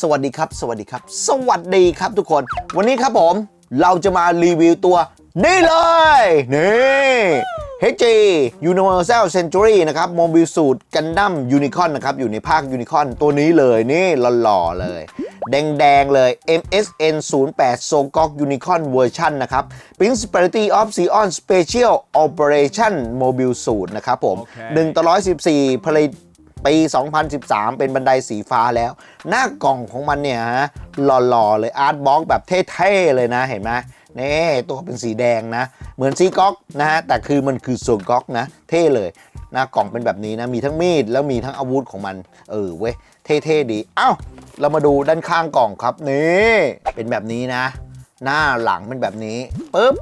สวัสดีครับ สวัสดีครับ สวัสดีครับทุกคน วันนี้ครับผมเราจะมารีวิวตัวนี่เลย นี่ HG Universal Century นะครับโมบิลสูตรกันดั้มยูนิคอนนะครับ อยู่ในภาคยูนิคอนตัวนี้เลยนี่หล่อๆเลย แดง ๆ เลย MSN 08 s o g o k Unicorn Version นะครับ Principality of Sion Special Operation Mobile Suit นะครับผมโอเค1ต่อ 114ผลิต ปี 2013 เป็นบันไดสีฟ้าแล้ว หน้ากล่องของมันเนี่ยฮะหล่อๆเลยอาร์ตบ็อกแบบเท่ๆเลยนะเห็นไหมนี่ตัวเป็นสีแดงนะ เหมือนซีก๊อกนะฮะแต่คือมันคือโซก๊อกนะ เท่เลยหน้ากล่องเป็นแบบนี้นะมีทั้งมีดแล้วมีทั้งอาวุธของมัน เออเว้ยเท่ๆดีเอ้าเรามาดูด้านข้างกล่องครับนี่เป็นแบบนี้นะ หน้าหลังเป็นแบบนี้ปุ๊บ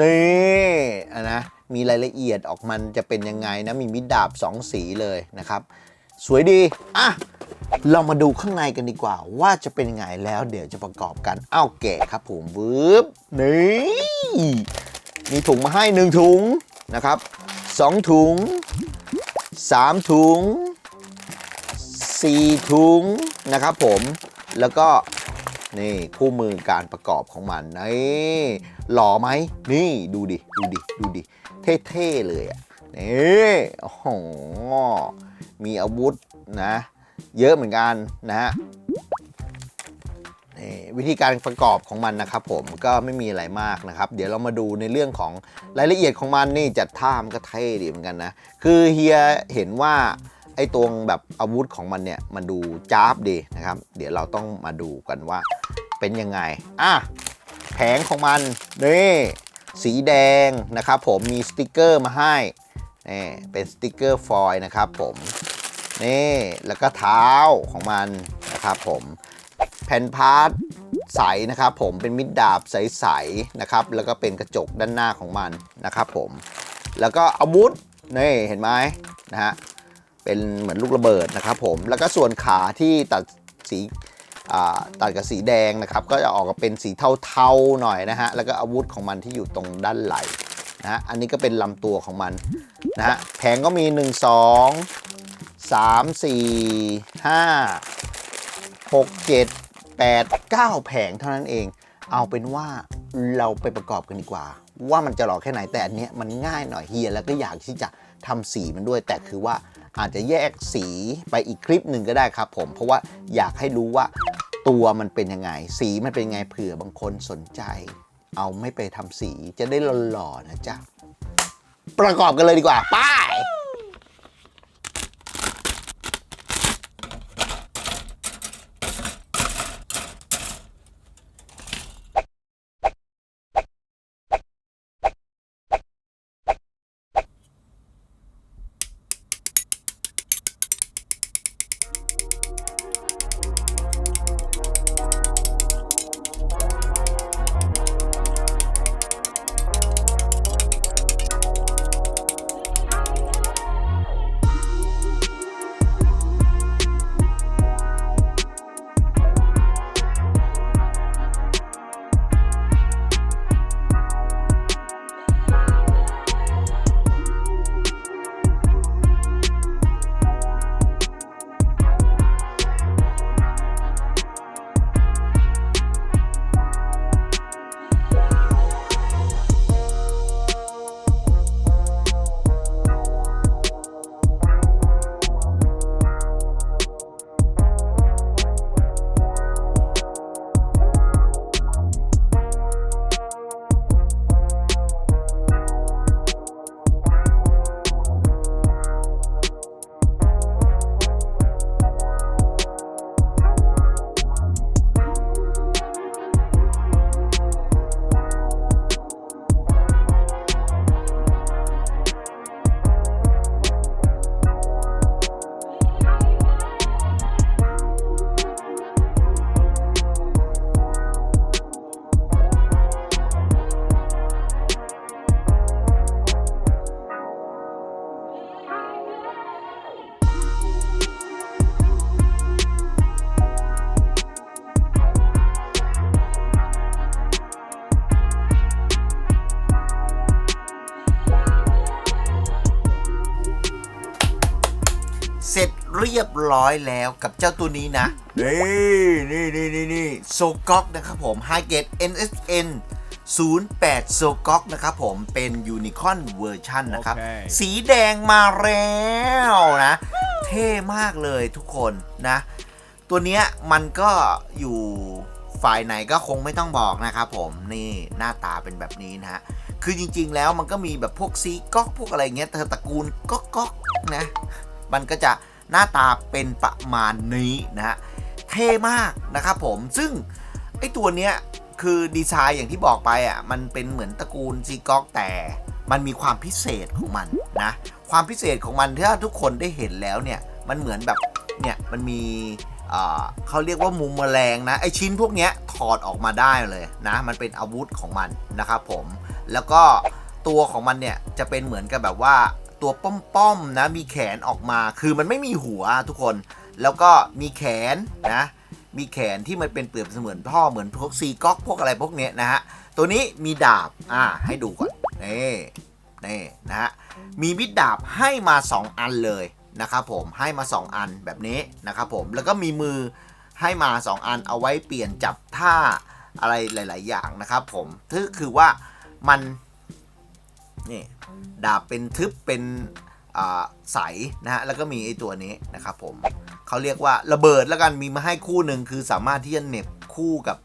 นี่อะนะมีรายละเอียดออกมันจะเป็นยังไงนะ มีมิดดาบ 2 สีเลยนะครับ สวยดี อะ เรามาดูข้างในกันดีกว่า ว่าจะเป็นยังไงแล้วเดี๋ยวจะประกอบกันอ้าวแกะครับผมวืบนี่มีถุงมาให้ 1 ถุงนะครับ 2 ถุง 3 ถุง 4 ถุงนะครับผมแล้วก็ นี่คู่มือการประกอบของมันนี่หล่อไหมนี่ดูดิดูดิดูดิเท่ๆเลยอะนี่โอ้โหมีอาวุธนะ เยอะเหมือนกันนะฮะนี่วิธีการประกอบของมันนะครับผมก็ไม่มีอะไรมากนะครับ เดี๋ยวเรามาดูในเรื่องของรายละเอียดของมันนี่จัดท่ามันก็เท่ดีเหมือนกันนะ คือเฮียเห็นว่า ไอ้ตรงแบบอาวุธของมันเนี่ยมันดูจ้าบดีนะครับ เดี๋ยวเราต้องมาดูกันว่าเป็นยังไง อะ แผงของมัน นี่ สีแดงนะครับผมมีสติกเกอร์มาให้นี่เป็นสติกเกอร์ฟอยล์นะครับผม นี่แล้วก็เท้าของมันนะครับผมแผ่นพาร์ทใสนะครับผมเป็นมิดดาบใสๆนะครับแล้วก็เป็นกระจกด้านหน้าของมันนะครับผม แล้วก็อาวุธนี่เห็นไหมนะฮะ เป็นเหมือนลูกระเบิดนะครับผมแล้วก็ส่วนขาที่ตัดสีตัดกับสีแดงนะครับ ก็จะออกมาเป็นสีเทาๆหน่อยนะฮะแล้วก็อาวุธของมันที่อยู่ตรงด้านไหลนะฮะอันนี้ก็เป็นลำตัวของมันนะฮะแผงก็มี 1 2 3 4 5 6 7 8 9 แผงเท่านั้นเอง เอาเป็นว่าเราไปประกอบกันดีกว่า ว่ามันจะหล่อแค่ไหนแต่อันเนี้ยมันง่ายหน่อยเฮียแล้วก็อยากที่จะทำสีมันด้วยแต่คือว่า อาจจะแยกสีไปอีกคลิปหนึ่งก็ได้ครับผม เพราะว่าอยากให้รู้ว่าตัวมันเป็นยังไง สีมันเป็นยังไงเผื่อบางคนสนใจ เอาไม่ไปทำสีจะได้หล่อๆนะจ๊ะ ประกอบกันเลยดีกว่า ไป้ รียบร้อยแล้วกับเจ้าตัวนี้นะ นี่นี่นี่นี่นี่โซก๊อกนะครับผม h i g a t e NSN 08โซก๊อกนะครับผมเป็นยูนิคอนเวอร์ชันนะครับโอเคสีแดงมาแล้วนะ เท่มากเลยทุกคนนะ ตัวเนี้ยมันก็อยู่ฝ่ายไหนก็คงไม่ต้องบอกนะครับผมนี่หน้าตาเป็นแบบนี้นะฮะคือจริงๆแล้วมันก็มีแบบพวกซีก๊อกพวกอะไรเงี้ยแต่ตระกูลก๊อกก๊อกนะ มันก็จะ หน้าตาเป็นประมาณนี้นะฮะเท่มากนะครับผมซึ่งไอตัวเนี้ยคือดีไซน์อย่างที่บอกไปอะมันเป็นเหมือนตระกูลซีก๊อกแต่มันมีความพิเศษของมันนะความพิเศษของมันถ้าทุกคนได้เห็นแล้วเนี่ยมันเหมือนแบบเนี่ยมันมีเอ่อเขาเรียกว่ามุมแมลงนะไอชิ้นพวกเนี้ยถอดออกมาได้เลยนะมันเป็นอาวุธของมันนะครับผมแล้วก็ตัวของมันเนี่ยจะเป็นเหมือนกับแบบว่า ตัวป้อมๆนะมีแขนออกมาคือมันไม่มีหัวทุกคน แล้วก็มีแขนนะมีแขนที่มันเป็นเปรียบเสมือนท่อเหมือนพวกซีก๊อกพวกอะไรพวกเนี้ยนะฮะตัวนี้มีดาบอ่าให้ดูก่อนนี่นี่นะฮะมีมิดดาบให้มา 2 อันเลยนะครับผมให้มา 2 อันแบบนี้นะครับผมแล้วก็มีมือให้มา 2 อันเอาไว้เปลี่ยนจับท่าอะไรหลาย ๆ อย่างนะครับผมก็คือว่ามัน นี่ดาบเป็นทึบเป็นใสนะฮะแล้วก็มีไอตัวนี้นะครับผมเขาเรียกว่าระเบิดแล้วกันมีมาให้คู่หนึ่งคือสามารถที่จะเน็บคู่กับ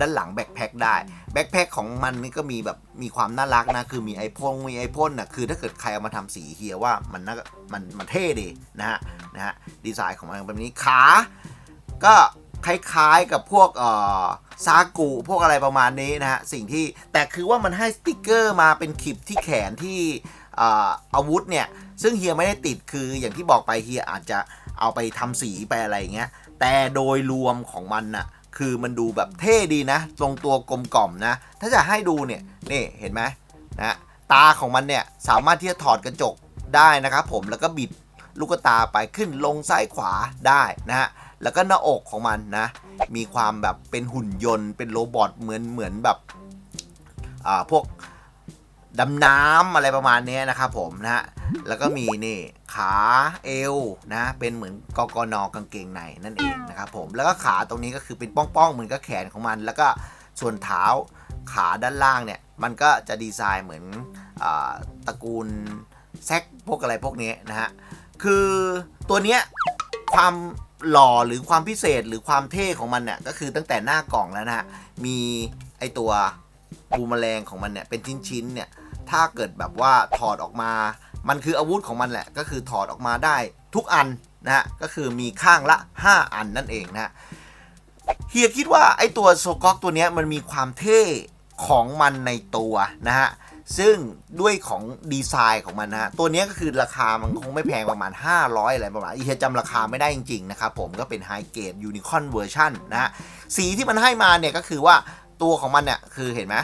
ด้านหลังแบ็คแพ็คได้แบ็คแพ็คของมันนี่ก็มีแบบมีความน่ารักนะ คือมีไอพ่นมีไอพ่นน่ะคือถ้าเกิดใครเอามาทำสีเฮียว่ามันน่ามันมันเท่ดีนะฮะนะฮะดีไซน์ของมันแบบนี้ขา ก็คล้ายๆกับพวกเอ่อ ซากุพวกอะไรประมาณนี้นะฮะ สิ่งที่แต่คือว่ามันให้สติกเกอร์มาเป็นขีบที่แขนที่อาวุธเนี่ย ซึ่งเฮียไม่ได้ติดคืออย่างที่บอกไปเฮียอาจจะเอาไปทำสีไปอะไรเงี้ย แต่โดยรวมของมันน่ะคือมันดูแบบเท่ดีนะตรงตัวกลมกล่อมนะ ถ้าจะให้ดูเนี่ยนี่เห็นไหมนะตาของมันเนี่ยสามารถที่จะถอดกระจกได้นะครับผมแล้วก็บิดลูกตาไปขึ้นลงซ้ายขวาได้นะฮะ แล้วก็หน้าอกของมันนะ มีความแบบเป็นหุ่นยนต์ เป็นโรบอทเหมือนเหมือนแบบอ่าพวกดำน้ำอะไรประมาณนี้นะครับผมนะฮะ แล้วก็มีนี่ขาเอวนะ เป็นเหมือนกกนกางเกงในนั่นเองนะครับผม แล้วก็ขาตรงนี้ก็คือเป็นป้องๆเหมือนกับแขนของมัน แล้วก็ส่วนเท้าขาด้านล่างเนี่ย มันก็จะดีไซน์เหมือนอตระกูลแซกพวกอะไรพวกนี้นะฮะ คือตัวเนี้ยความ หล่อหรือความพิเศษหรือความเท่ของมันเนี่ยก็คือตั้งแต่หน้ากล่องแล้วนะฮะมีไอตัวบูมแมลงของมันเนี่ยเป็นชิ้นๆเนี่ยถ้าเกิดแบบว่าถอดออกมา มันคืออาวุธของมันแหละ ก็คือถอดออกมาได้ทุกอันนะฮะก็คือมีข้างละ 5 อันนั่นเองนะฮะเฮียคิดว่าไอตัวโซก๊อกตัวเนี้ยมันมีความเท่ของมันในตัวนะฮะ ซึ่งด้วยของดีไซน์ของมันนะฮะ ตัวนี้ก็คือราคามันคงไม่แพงประมาณ 500 อะไรประมาณอีเฮียจำราคาไม่ได้จริง ๆ นะครับผมก็เป็นไฮเกรดยูนิคอนเวอร์ชันนะฮะ สีที่มันให้มาเนี่ยก็คือว่าตัวของมันเนี่ยคือเห็นไหม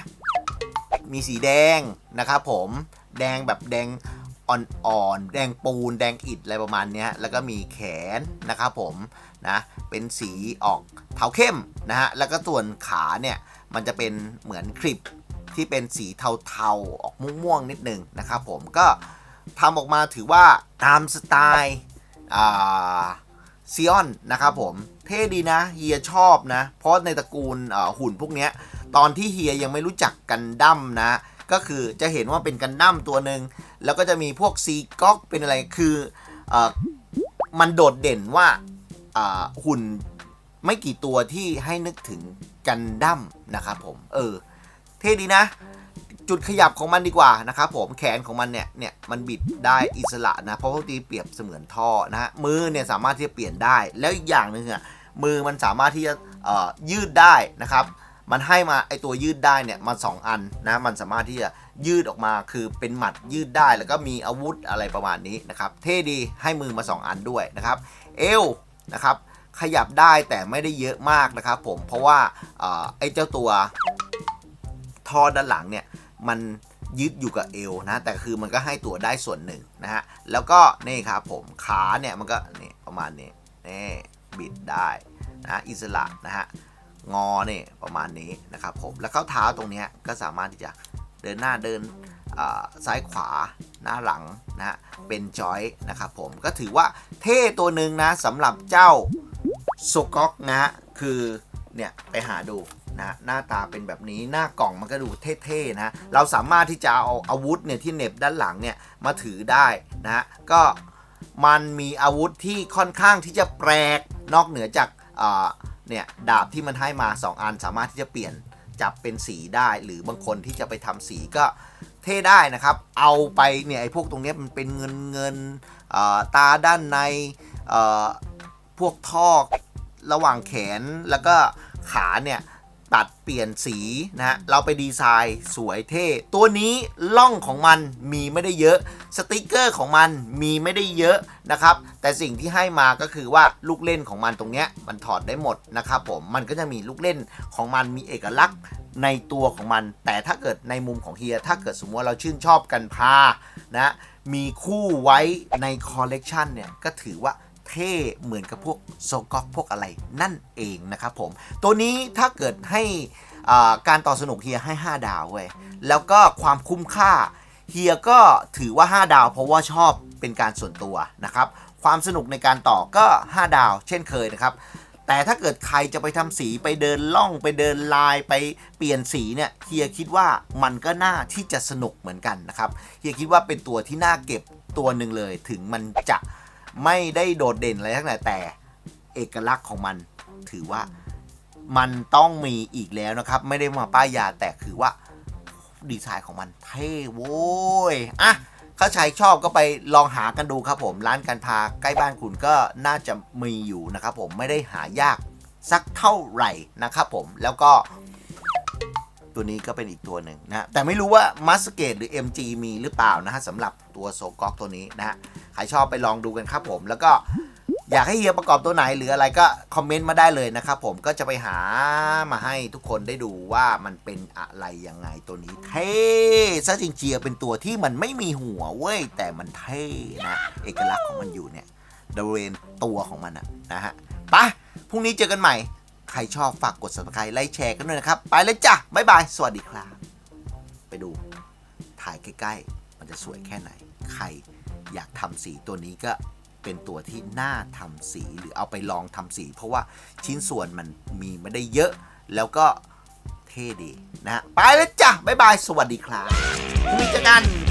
มีสีแดงนะครับผมแดงแบบแดงอ่อนๆ แดงปูน แดงอิฐอะไรประมาณเนี้ยแล้วก็มีแขนนะครับผมนะเป็นสีออกเทาเข้มนะฮะแล้วก็ส่วนขาเนี่ยมันจะเป็นเหมือนคลิป ที่เป็นสีเทาๆ ออกม่วงๆ นิดนึงนะครับผมก็ทำออกมาถือว่าตามสไตล์ซีออนนะครับผมเท่ดีนะเฮียชอบนะ เพราะในตระกูลหุ่นพวกนี้ตอนที่เฮียยังไม่รู้จักกันดั้มนะ ก็คือจะเห็นว่าเป็นกันดั้มตัวหนึ่งแล้วก็จะมีพวกซีก๊อกเป็นอะไรคืออมันโดดเด่นว่าหุ่นไม่กี่ตัวที่ให้นึกถึงกันดั้มนะครับผม เออ เท่ดีนะ จุดขยับของมันดีกว่านะครับผมแขนของมันเนี่ยเนี่ยมันบิดได้อิสระนะเพราะว่าตีเปรียบเสมือนท่อนะฮะมือเนี่ยสามารถที่จะเปลี่ยนได้ แล้วอีกอย่างหนึ่งอะมือมันสามารถที่จะเอ่ยืดได้นะครับมันให้มาไอตัวยืดได้เนี่ยมาสองอันนะมันสามารถที่จะยืดออกมาคือเป็นหมัดยืดได้แล้วก็มีอาวุธอะไรประมาณนี้นะครับเท่ดีให้มือมา 2 อันด้วยนะครับเอวนะครับขยับได้แต่ไม่ได้เยอะมากนะครับผมเพราะว่าเอ่อไอเจ้าตัว ท่อด้านหลังเนี่ยมันยึดอยู่กับเอวนะแต่คือมันก็ให้ตัวได้ส่วนหนึ่งนะฮะแล้วก็นี่ครับผมขาเนี่ยมันก็นี่ประมาณนี้นี่บิดได้นะอิสระนะฮะงอเนี่ยประมาณนี้นะครับผมแล้วเข้าเท้าตรงนี้ก็สามารถที่จะเดินหน้าเดินซ้ายขวาหน้าหลังนะฮะเป็นจอยนะครับผมก็ถือว่าเท่ตัวหนึ่งนะสำหรับเจ้าโซก๊อกนะฮะคือเนี่ยไปหาดู นะหน้าตาเป็นแบบนี้หน้ากล่องมันก็ดูเท่ๆนะเราสามารถที่จะเอาอาวุธเนี่ยที่เน็บด้านหลังเนี่ยมาถือได้นะก็มันมีอาวุธที่ค่อนข้างที่จะแปลกนอกเหนือจากเนี่ยดาบที่มันให้มา 2 อันสามารถที่จะเปลี่ยนจับเป็นสีได้ หรือบางคนที่จะไปทำสีก็เท่ได้นะครับ เอาไปเนี่ยไอ้พวกตรงนี้มันเป็นเงินเงินตาด้านในพวกท่อระหว่างแขนแล้วก็ขาเนี่ย ตัดเปลี่ยนสีนะฮะเราไปดีไซน์สวยเท่ ตัวนี้ล่องของมันมีไม่ได้เยอะ สติกเกอร์ของมันมีไม่ได้เยอะนะครับ แต่สิ่งที่ให้มาก็คือว่าลูกเล่นของมันตรงเนี้ยมันถอดได้หมดนะครับผม มันก็จะมีลูกเล่นของมันมีเอกลักษณ์ในตัวของมัน แต่ถ้าเกิดในมุมของเฮีย ถ้าเกิดสมมติว่าเราชื่นชอบกันพานะ มีคู่ไว้ในคอลเลกชันเนี่ยก็ถือว่า เท่เหมือนกับพวกโซก๊อกพวกอะไรนั่นเองนะครับผม ตัวนี้ถ้าเกิดให้การต่อสนุกเฮียให้ 5 ดาวเว้ยแล้วก็ความคุ้มค่าเฮียก็ถือว่า 5 ดาว เพราะว่าชอบเป็นการส่วนตัวนะครับ ความสนุกในการต่อก็ 5 ดาว เช่นเคยนะครับ แต่ถ้าเกิดใครจะไปทำสีไปเดินล่องไปเดินลายไปเปลี่ยนสีเนี่ยเฮียคิดว่ามันก็น่าที่จะสนุกเหมือนกันนะครับเฮียคิดว่าเป็นตัวที่น่าเก็บตัวหนึ่งเลยถึงมันจะ ไม่ได้โดดเด่นอะไรทั้งนั้นแต่เอกลักษณ์ของมัน ถือว่ามันต้องมีอีกแล้วนะครับ ไม่ได้มาป้ายยาแต่คือว่าดีไซน์ของมันเท่โว้ยอะถ้าใครชอบก็ไปลองหากันดูครับผม ร้านการพาใกล้บ้านคุณก็น่าจะมีอยู่นะครับผมไม่ได้หายากสักเท่าไหร่นะครับผมแล้วก็ ตัวนี้ก็เป็นอีกตัวหนึ่งนะแต่ไม่รู้ว่ามัสเกตหรือ MG มีหรือเปล่านะฮะสำหรับตัวโซกอกตัวนี้นะฮะใครชอบไปลองดูกันครับผม แล้วก็อยากให้เฮียประกอบตัวไหนหรืออะไรก็คอมเมนต์มาได้เลยนะครับผมก็จะไปหามาให้ทุกคนได้ดูว่ามันเป็นอะไรยังไงตัวนี้เท่ซะจริงๆเป็นตัวที่มันไม่มีหัวเว้ยแต่มันเท่นะเอกลักษณ์ของมันอยู่เนี่ยบริเวณตัวของมันอะนะฮะไปพรุ่งนี้เจอกันใหม่ ใครชอบฝากกด subscribe ไลค์แชร์กันด้วยนะครับ ไปเลยจ้ะบ๊ายบาย สวัสดีครับ ไปดู ถ่ายใกล้ๆ มันจะสวยแค่ไหน ใครอยากทำสีตัวนี้ก็เป็นตัวที่น่าทำสีหรือเอาไปลองทำสี เพราะว่าชิ้นส่วนมันมีไม่ได้เยอะ แล้วก็เท่ดีนะ ไปแล้วจ้ะบ๊ายบาย สวัสดีครับพรุ่งนี้เจอกัน